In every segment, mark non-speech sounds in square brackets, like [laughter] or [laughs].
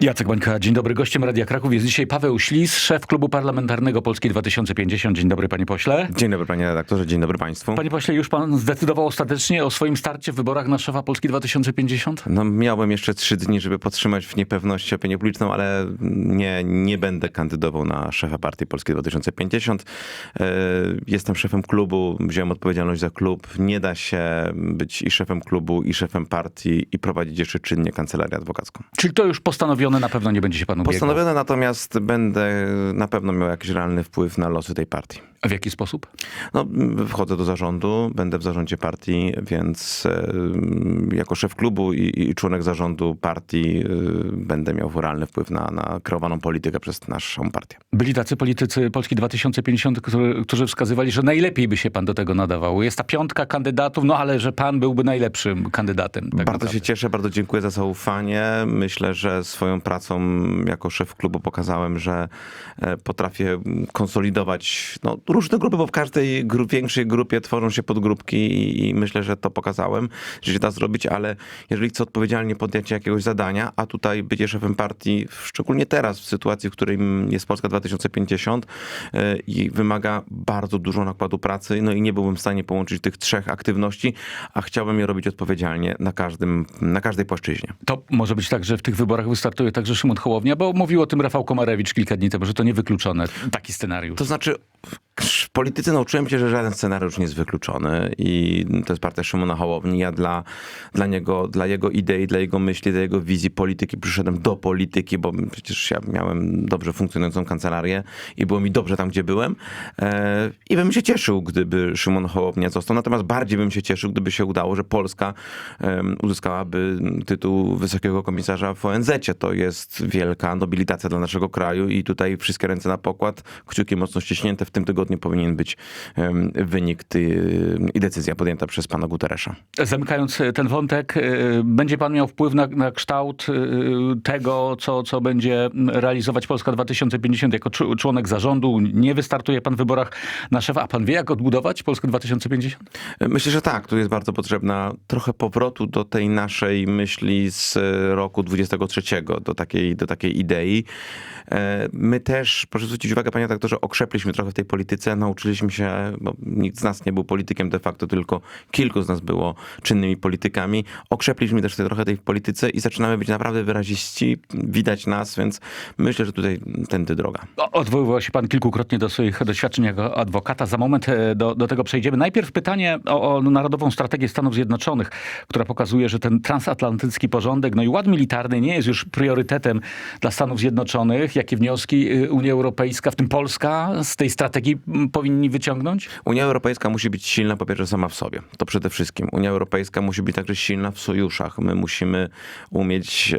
Jacek Bańka, dzień dobry. Gościem Radia Kraków jest dzisiaj Paweł Ślis, szef klubu parlamentarnego Polski 2050. Dzień dobry, panie pośle. Dzień dobry panie redaktorze, dzień dobry państwu. Panie pośle, już pan zdecydował ostatecznie o swoim starcie w wyborach na szefa Polski 2050? No, miałem jeszcze trzy dni, żeby podtrzymać w niepewności opinię publiczną, ale nie, nie będę kandydował na szefa partii Polski 2050. E, Jestem szefem klubu, wziąłem odpowiedzialność za klub. Nie da się być i szefem klubu, i szefem partii, i prowadzić jeszcze czynnie kancelarię adwokacką. Czyli to już postanowione, na pewno nie będzie się panu biegło. Postanowione natomiast będę na pewno miał jakiś realny wpływ na losy tej partii. A w jaki sposób? No, wchodzę do zarządu, będę w zarządzie partii, więc e, jako szef klubu i, i członek zarządu partii e, będę miał realny wpływ na, na kreowaną politykę przez naszą partię. Byli tacy politycy Polski 2050, którzy, którzy wskazywali, że najlepiej by się pan do tego nadawał. Jest ta piątka kandydatów, no ale że pan byłby najlepszym kandydatem. Tak bardzo naprawdę. się cieszę, bardzo dziękuję za zaufanie. Myślę, że swoją pracą jako szef klubu pokazałem, że e, potrafię konsolidować no, różne grupy, bo w każdej większej grupie tworzą się podgrupki i, i myślę, że to pokazałem, że się da zrobić, ale jeżeli chcę odpowiedzialnie podjąć jakiegoś zadania, a tutaj bycie szefem partii, szczególnie teraz w sytuacji, w której jest Polska 2050 e, i wymaga bardzo dużo nakładu pracy, no i nie byłbym w stanie połączyć tych trzech aktywności, a chciałbym je robić odpowiedzialnie na, każdym, na każdej płaszczyźnie. To może być tak, że w tych wyborach wystartuje także Szymon Hołownia, bo mówił o tym Rafał Komarewicz kilka dni temu, że to niewykluczone, taki scenariusz. To znaczy, w polityce nauczyłem się, że żaden scenariusz nie jest wykluczony i to jest partia Szymona Hołowni. Ja dla, dla niego, dla jego idei, dla jego myśli, dla jego wizji polityki przyszedłem do polityki, bo przecież ja miałem dobrze funkcjonującą kancelarię i było mi dobrze tam, gdzie byłem. E, I bym się cieszył, gdyby Szymon Hołownia został. Natomiast bardziej bym się cieszył, gdyby się udało, że Polska uzyskałaby tytuł Wysokiego Komisarza w ONZ. To jest wielka nobilitacja dla naszego kraju i tutaj wszystkie ręce na pokład, kciuki mocno ściśnięte. W tym tygodniu powinien być wynik ty, i decyzja podjęta przez pana Guterresza. Zamykając e, ten wątek, e, będzie pan miał wpływ na, na kształt e, tego, co, co będzie realizować Polska 2050 jako członek zarządu. Nie wystartuje pan w wyborach na szefa. A pan wie, jak odbudować Polskę 2050? Myślę, że tak. Tu jest bardzo potrzebna trochę powrotu do tej naszej myśli z roku 23, do takiej, do takiej idei. My też, proszę zwrócić uwagę, panie redaktorze, okrzepliśmy trochę w tej polityce, nauczyliśmy się, bo nikt z nas nie był politykiem de facto, tylko kilku z nas było czynnymi politykami. Okrzepliśmy też trochę tej polityce i zaczynamy być naprawdę wyraziści, widać nas, więc myślę, że tutaj tędy droga. Odwoływał się pan kilkukrotnie do swoich doświadczeń jako adwokata. Za moment e, do, do tego przejdziemy. Najpierw pytanie o, o Narodową Strategię Stanów Zjednoczonych, która pokazuje, że ten transatlantycki porządek, no i ład militarny nie jest już priorytetem dla Stanów Zjednoczonych. Jakie wnioski y, Unia Europejska, w tym Polska, z tej strategii m, powinni wyciągnąć? Unia Europejska musi być silna po pierwsze sama w sobie. To przede wszystkim. Unia Europejska musi być także silna w sojuszach. My musimy umieć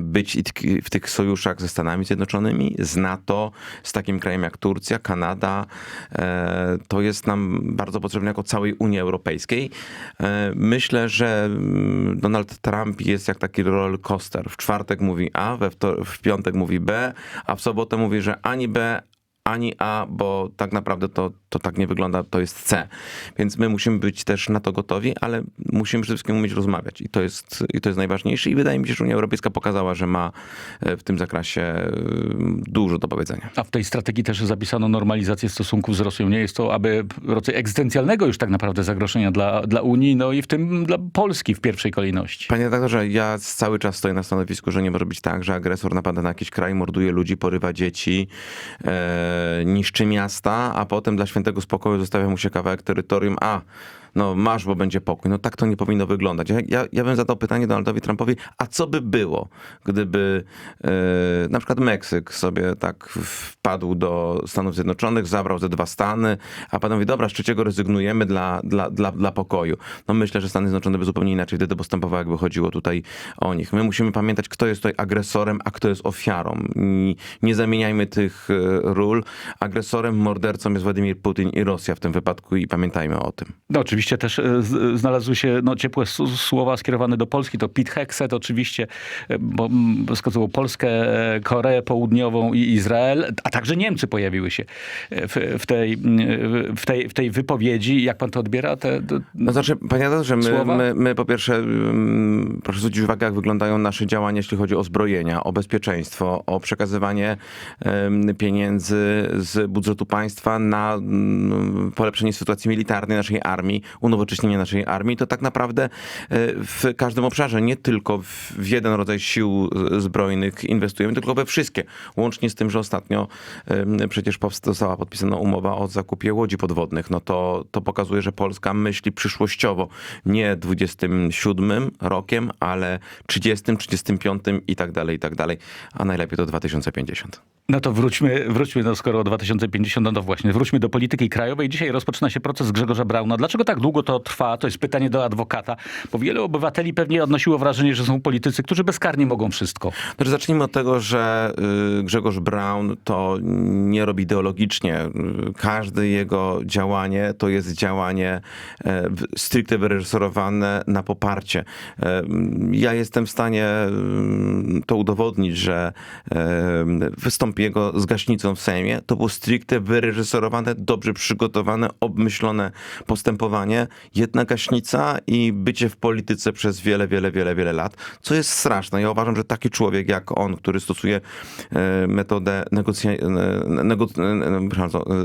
być w tych sojuszach ze Stanami Zjednoczonymi, z NATO, z takim krajem jak Turcja, Kanada. E, To jest nam bardzo potrzebne jako całej Unii Europejskiej. E, Myślę, że mm, Donald Trump jest jak taki roller coaster. W czwartek mówi A, we w piątek mówi B, a w sobotę mówi, że ani B, ani A, bo tak naprawdę to, to tak nie wygląda, to jest C. Więc my musimy być też na to gotowi, ale musimy przede wszystkim umieć rozmawiać i to jest, i to jest najważniejsze i wydaje mi się, że Unia Europejska pokazała, że ma e, w tym zakresie e, dużo do powiedzenia. A w tej strategii też zapisano normalizację stosunków z Rosją. Nie jest to aby rodzaj egzystencjalnego już tak naprawdę zagrożenia dla, dla Unii, no i w tym dla Polski w pierwszej kolejności. Panie redaktorze, ja cały czas stoję na stanowisku, że nie może być tak, że agresor napada na jakiś kraj, morduje ludzi, porywa dzieci, e, niszczy miasta, a potem dla świętego spokoju zostawia mu się kawałek terytorium, a no masz, bo będzie pokój. No tak to nie powinno wyglądać. Ja, ja, ja bym zadał pytanie Donaldowi Trumpowi, a co by było, gdyby e, na przykład Meksyk sobie tak wpadł do Stanów Zjednoczonych, zabrał ze dwa Stany, a potem mówi, dobra, z trzeciego rezygnujemy dla, dla, dla, dla pokoju. No myślę, że Stany Zjednoczone by zupełnie inaczej wtedy postępowały, jakby chodziło tutaj o nich. My musimy pamiętać, kto jest tutaj agresorem, a kto jest ofiarą. I nie zamieniajmy tych e, ról. Agresorem, mordercą jest Władimir Putin i Rosja w tym wypadku i pamiętajmy o tym. No oczywiście oczywiście też e, z- znalazły się no, ciepłe słowa skierowane do Polski. To Pete Hexet oczywiście, e, bo wskazywał Polskę, e, Koreę Południową i Izrael, a także Niemcy pojawiły się e, w, w, tej, w, tej, w tej wypowiedzi. Jak pan to odbiera? Te, te, No znaczy, panie redaktorze, my, my, my po pierwsze, proszę zwrócić uwagę, jak wyglądają nasze działania, jeśli chodzi o zbrojenia, o bezpieczeństwo, o przekazywanie pieniędzy z budżetu państwa na polepszenie sytuacji militarnej naszej armii, unowocześnienie naszej armii. To tak naprawdę e, w każdym obszarze, nie tylko w jeden rodzaj sił zbrojnych inwestujemy, tylko we wszystkie. Łącznie z tym, że ostatnio przecież została podpisana umowa o zakupie łodzi podwodnych. No to, to pokazuje, że Polska myśli przyszłościowo. Nie 27 rokiem, ale 30, 35 i tak dalej, i tak dalej. A najlepiej to 2050. No to wróćmy, wróćmy no skoro 2050, no, no właśnie, wróćmy do polityki krajowej. Dzisiaj rozpoczyna się proces Grzegorza Brauna. Dlaczego tak długo to trwa? To jest pytanie do adwokata, bo wielu obywateli pewnie odnosiło wrażenie, że są politycy, którzy bezkarnie mogą wszystko. Znaczy, zacznijmy od tego, że y, Grzegorz Braun to nie robi ideologicznie. Y, Każde jego działanie to jest działanie e, stricte wyreżyserowane na poparcie. E, Ja jestem w stanie to udowodnić, że wystąpi jego z gaśnicą w Sejmie. To było stricte wyreżyserowane, dobrze przygotowane, obmyślone postępowanie. Jedna gaśnica i bycie w polityce przez wiele, wiele, wiele, wiele lat, co jest straszne. Ja uważam, że taki człowiek jak on, który stosuje e, metodę negocja- e, nego, e,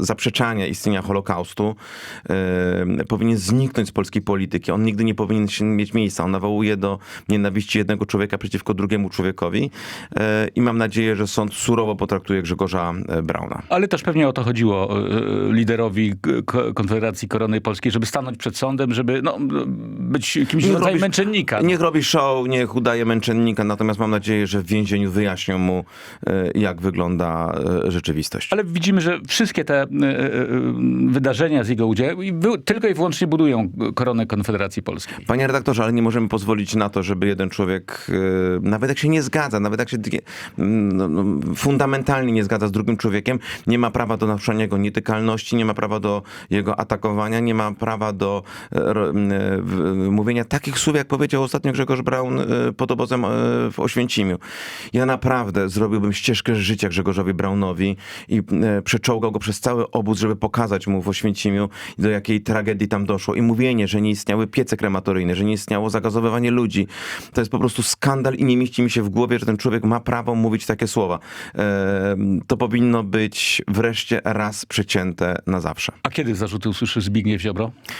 zaprzeczania istnienia Holokaustu, powinien zniknąć z polskiej polityki. On nigdy nie powinien się mieć miejsca. On nawołuje do nienawiści jednego człowieka przeciwko drugiemu człowiekowi i mam nadzieję, że sąd surowo potraktuje Grzegorza Brauna. Ale też pewnie o to chodziło liderowi Ko- Konfederacji Korony Polskiej, żeby stanąć przed sądem, żeby no, być kimś Niech rodzajem robi- męczennika. Niech robi show, niech udaje męczennika, natomiast mam nadzieję, że w więzieniu wyjaśnią mu, e, jak wygląda e, rzeczywistość. Ale widzimy, że wszystkie te e, wydarzenia z jego udziałem tylko i wyłącznie budują koronę Konfederacji Polskiej. Panie redaktorze, ale nie możemy pozwolić na to, żeby jeden człowiek, nawet jak się nie zgadza, nawet jak się no, no, fundamentalnie nie zgadza z drugim człowiekiem, nie ma prawa do naruszenia jego nietykalności, nie ma prawa do jego atakowania, nie ma prawa do e, e, mówienia takich słów, jak powiedział ostatnio Grzegorz Braun e, pod obozem w Oświęcimiu. Ja naprawdę zrobiłbym ścieżkę życia Grzegorzowi Braunowi i przeczołgał go przez cały obóz, żeby pokazać mu w Oświęcimiu, do jakiej tragedii tam doszło. I mówienie, że nie istniały piece krematoryjne, że nie istniało zagazowywanie ludzi. To jest po prostu skandal i nie mieści mi się w głowie, że ten człowiek ma prawo mówić takie słowa. To powinno być wreszcie raz przecięte na zawsze. A kiedy zarzuty usłyszy Zbigniew Ziobro?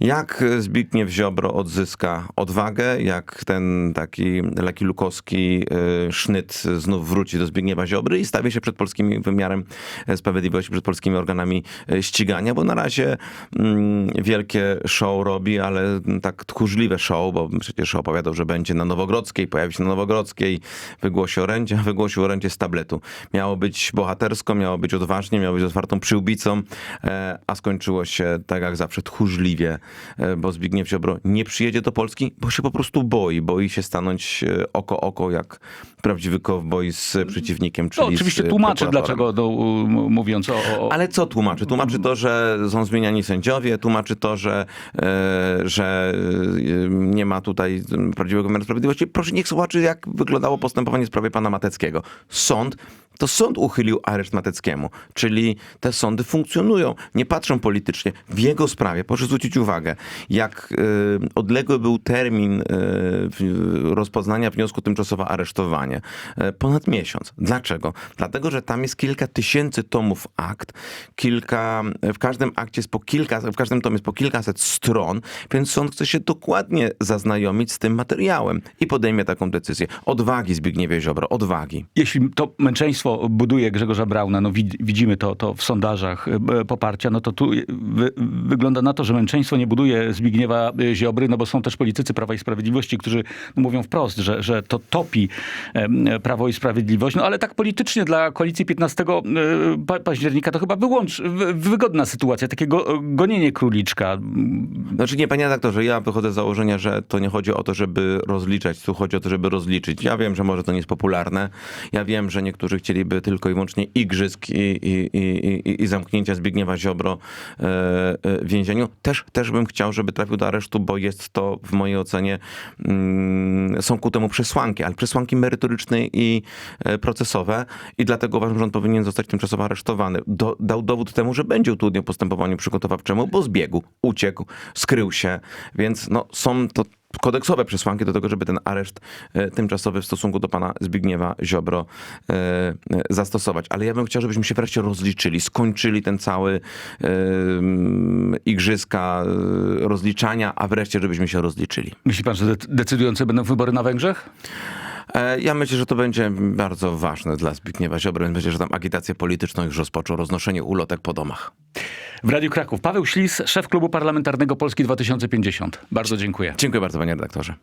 Jak Zbigniew Ziobro odzyska odwagę, jak ten taki Leki Lukowski y, sznyt znów wróci do Zbigniewa Ziobry i stawi się przed polskim wymiarem e, sprawiedliwości, przed polskimi organami e, ścigania, bo na razie mm, wielkie show robi, ale tak tchórzliwe show, bo przecież opowiadał, że będzie na Nowogrodzkiej, pojawi się na Nowogrodzkiej, wygłosi orędzie, a [laughs] wygłosił orędzie z tabletu. Miało być bohatersko, miało być odważnie, miało być otwartą przyłbicą, e, a skończyło się tak jak zawsze tchórzliwie, bo Zbigniew Ziobro nie przyjedzie do Polski, bo się po prostu boi. Boi się stanąć e, oko oko jak prawdziwy kowboj z przeciwnikiem, czyli No, oczywiście prokuratorem. dlaczego m- mówiąc o... o... Ale co tłumaczy? Tłumaczy to, że są zmieniani sędziowie, tłumaczy to, że, e, że e, nie ma tutaj prawdziwego wymiaru sprawiedliwości. Proszę, niech zobaczy, jak wyglądało postępowanie w sprawie pana Mateckiego. Sąd, to sąd uchylił areszt Mateckiemu, czyli te sądy funkcjonują, nie patrzą politycznie. W jego sprawie, proszę zwrócić uwagę, jak e, odległy był termin w- rozpoznania wniosku tymczasowe aresztowanie. E, Ponad miesiąc. Dlaczego? Dlatego, że tam jest kilka tysięcy tomów akt, kilka, w każdym akcie jest po kilka, w każdym tomie jest po kilkaset stron, więc sąd chce się dokładnie zaznajomić z tym materiałem i podejmie taką decyzję. Odwagi Zbigniewie Ziobro, odwagi. Jeśli to męczeństwo buduje Grzegorza Brauna, no wid- widzimy to, to w sondażach e, poparcia, no to tu wy, wygląda na to, że męczeństwo nie buduje Zbigniewa e, Ziobry, no bo są też politycy Prawa i Sprawiedliwości, którzy mówią wprost, że, że to topi Prawo i Sprawiedliwość. No ale tak politycznie dla koalicji 15 e, pa- października to chyba wyłącz, wy- wygodna sytuacja, takie go, gonienie króliczka. Znaczy nie, panie redaktorze, ja wychodzę z założenia, że to nie chodzi o to, żeby rozliczać, tu chodzi o to, żeby rozliczyć. Ja wiem, że może to nie jest popularne. Ja wiem, że niektórzy chcieli chcieliby tylko i wyłącznie igrzysk i, i, i, i, zamknięcia Zbigniewa Ziobro e, e, w więzieniu. Też, też bym chciał, żeby trafił do aresztu, bo jest to w mojej ocenie, mm, są ku temu przesłanki, ale przesłanki merytoryczne i e, procesowe i dlatego uważam, że on powinien zostać tymczasowo aresztowany. Do, dał dowód temu, że będzie utrudniał postępowaniu przygotowawczemu, bo zbiegł, uciekł, skrył się, więc no, są to kodeksowe przesłanki do tego, żeby ten areszt e, tymczasowy w stosunku do pana Zbigniewa Ziobro e, e, zastosować. Ale ja bym chciał, żebyśmy się wreszcie rozliczyli, skończyli ten cały mm, igrzyska rozliczania, a wreszcie żebyśmy się rozliczyli. Myśli pan, że de- decydujące będą wybory na Węgrzech? E, Ja myślę, że to będzie bardzo ważne dla Zbigniewa Ziobry. Myślę, że tam agitację polityczną już rozpoczął, roznoszenie ulotek po domach. W Radiu Kraków Paweł Ślis, szef klubu parlamentarnego Polski 2050. Bardzo dziękuję. Dziękuję bardzo, panie redaktorze.